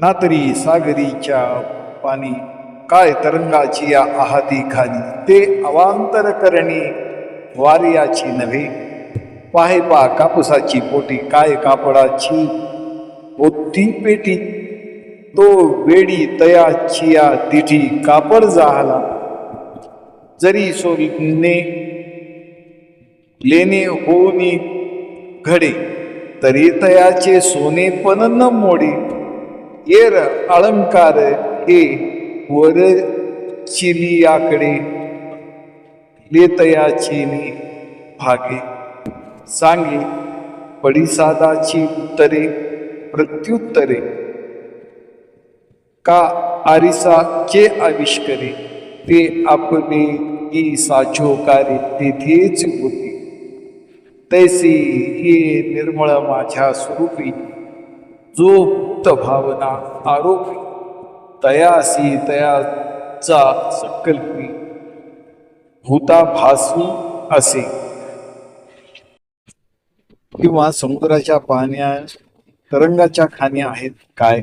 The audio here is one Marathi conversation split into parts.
ना तरी सागरीच्या पाणी काय तरंगाची या आहाती खाली ते अवांतर करणी वारियाची नव्हे. पाहे पा कापुसाची पोटी काय कापडाची ओती पेटी तो वेडी तयाची या तिठी कापड जाहला. जरी सोने लेणे होनी घडे तरी तयाचे सोने पण न मोडे. येर अलंकार हे वर चिनियाकडे लेतया चिनी भागे सांगे पडिसादाची उत्तरे प्रत्युत्तरे का आरिसाचे आविष्करे ते आपले ई साचोकारे तेथेच होते तैसी हे निर्मळ माझ्या स्वरूपी जो भावना आरोपी तयासी तयाचा संकल्पी भूता भासू असे. किंवा समुद्राच्या पाण्या तरंगाच्या खाणी आहेत काय?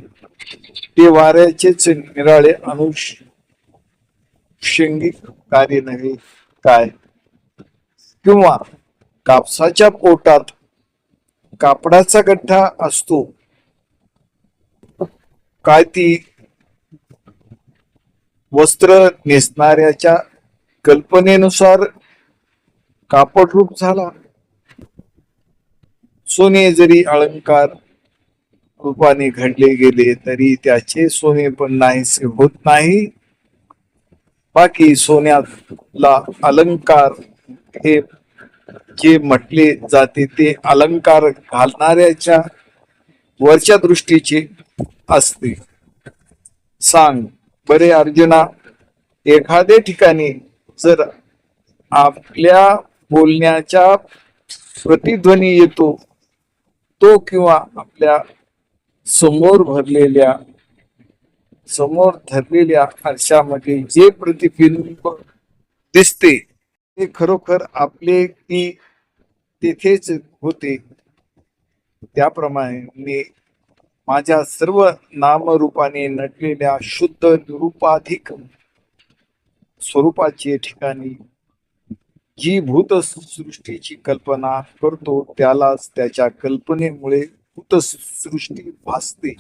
ते वाऱ्याचेच निराळे अनुषंगिक कार्य नव्हे काय? किंवा कापसाच्या पोटात कापडाचा गठ्ठा असतो काय ती वस्त्र नेसणाऱ्याच्या कल्पनेनुसार कापड रूप झाला. सोने जरी अलंकार रूपाने घडले गेले तरी त्याचे सोने पण नाहीसे होत नाही. बाकी सोन्याला अलंकार हे जे म्हटले जाते ते अलंकार घालणाऱ्याच्या वरच्या दृष्टीचे असते. सांग बरे अर्जुना एखाद्या ठिकाणी जर आपल्या बोलण्याच्या प्रतिध्वनी येतो तो किंवा आपल्यासमोर भरलेल्या समोर धरलेल्या आरशामध्ये जे प्रतिबिंब दिसते ते खरोखर आपले ती तेथेच होते. त्याप्रमाणे मी माझ्या सर्व नामरूपाने नटलेल्या शुद्ध निरूपाधिक स्वरूपाची ठिकाणी जी भूतसृष्टीची कल्पना करतो त्यालाच त्याच्या कल्पनेमुळे भूतसृष्टी भासते.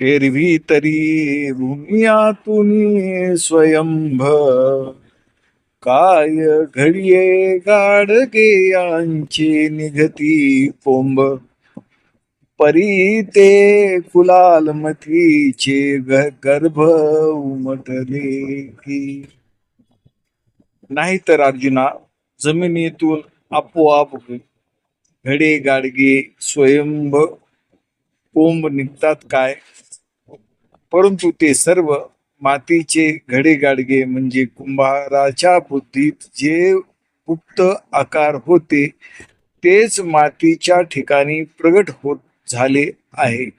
एरवी तरी भूमियातून स्वयंभ काय घडिये गाडगे यांची निघती कोंब. परी ते कुलाल मथीचे गर्भ उमटले की. नाहीतर अर्जुना जमिनीतून आपोआप घडे गाडगे स्वयंभ कोंब निघतात काय? परंतु ते सर्व मातीचे घडे गाडगे म्हणजे कुंभाराच्या बुद्धीत जे गुप्त आकार होते तेच मातीच्या ठिकाणी प्रगट होत झाले आहे.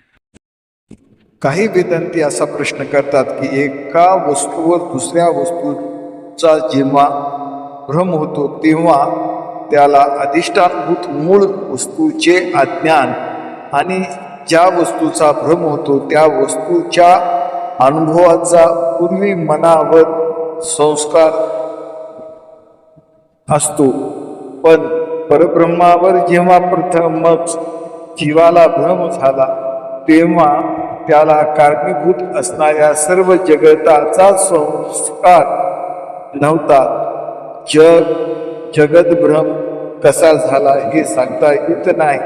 काही वेदांती असा प्रश्न करतात की एका वस्तूवर दुसऱ्या वस्तूचा जेव्हा भ्रम होतो तेव्हा त्याला अधिष्ठानभूत मूळ वस्तूचे अज्ञान आणि ज्या वस्तूचा भ्रम होतो त्या वस्तूच्या अनुभवाचा पूर्वी मनावर संस्कार असतो. पण परब्रह्मावर जेव्हा प्रथमच जीवाला भ्रम झाला तेव्हा त्याला कारणीभूत असणाऱ्या सर्व जगताचा संस्कार नव्हता. जग जगदभ्रम कसा झाला हे सांगता येत नाही.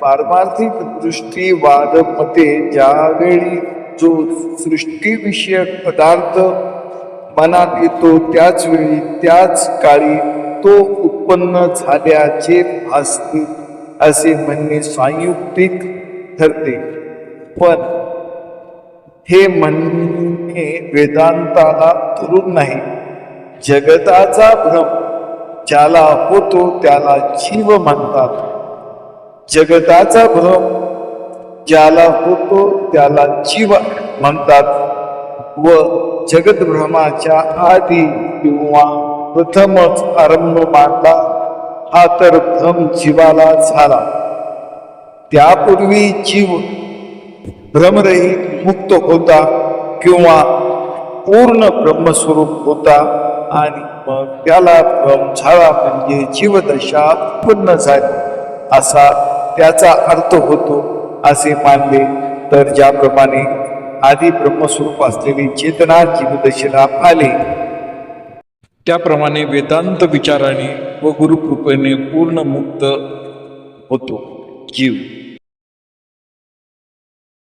पारमार्थिक दृष्टीवाद मते ज्यावेळी जो सृष्टीविषयक पदार्थ मनात येतो त्याच वेळी त्याच काळी तो उत्पन्न झाल्याचे भासते. असे म्हणणे संयुक्तिक ठरते. पण हे म्हणणे वेदांताला धरून नाही. जगताचा भ्रम ज्याला होतो त्याला जीव म्हणतात. जगताचा भ्रम ज्याला होतो त्याला जीव म्हणतात व जगद्भ्रमाच्या आधी किंवा प्रथमच आरंभ मानला हा तर भ्रम जीवाला झाला. त्यापूर्वी जीव भ्रमरहित मुक्त होता किंवा पूर्ण ब्रह्मस्वरूप होता आणि मग त्याला भ्रम झाला म्हणजे जीवदशा उत्पन्न झाली असा त्याचा अर्थ होतो असे मानले. तर ज्याप्रमाणे आधी ब्रह्मस्वरूप असलेली चेतना जीवदशेला आले. त्याप्रमाणे वेदांत विचाराने व गुरुकृपेने पूर्ण मुक्त होतो. जीव.